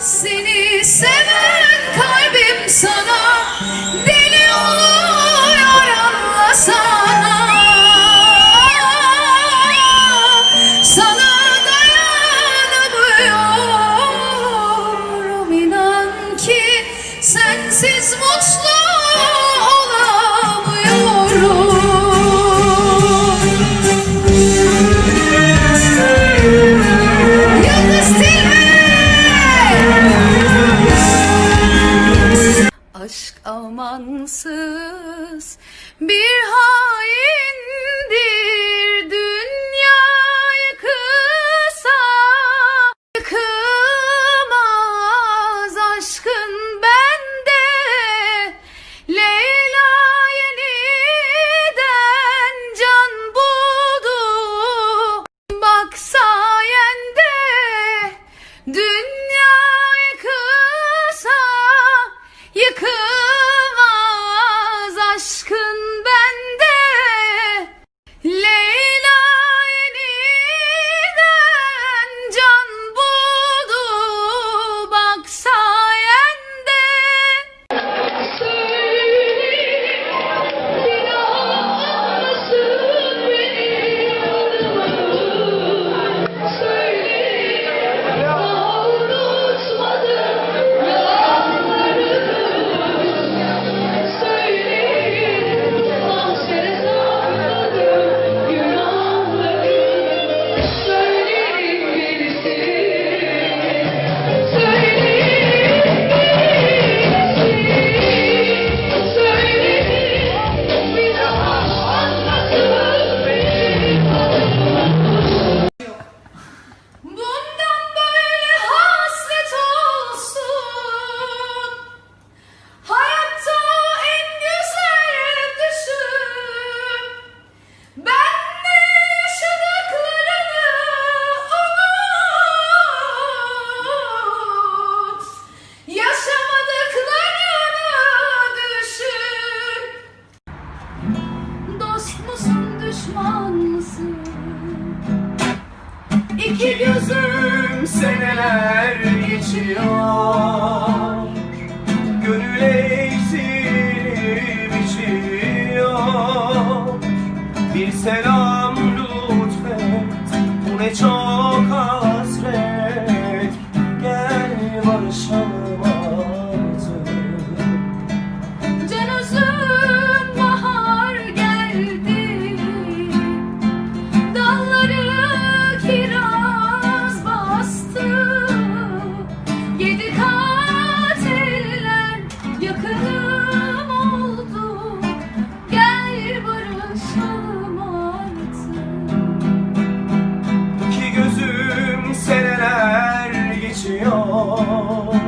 Seni seven kalbim sana. amansız bir hal iki gözüm seneler geçiyor. Gönül eğitim içiyor. Bir selam lütfet bu ne çok hasret. Gel barışalım. fall.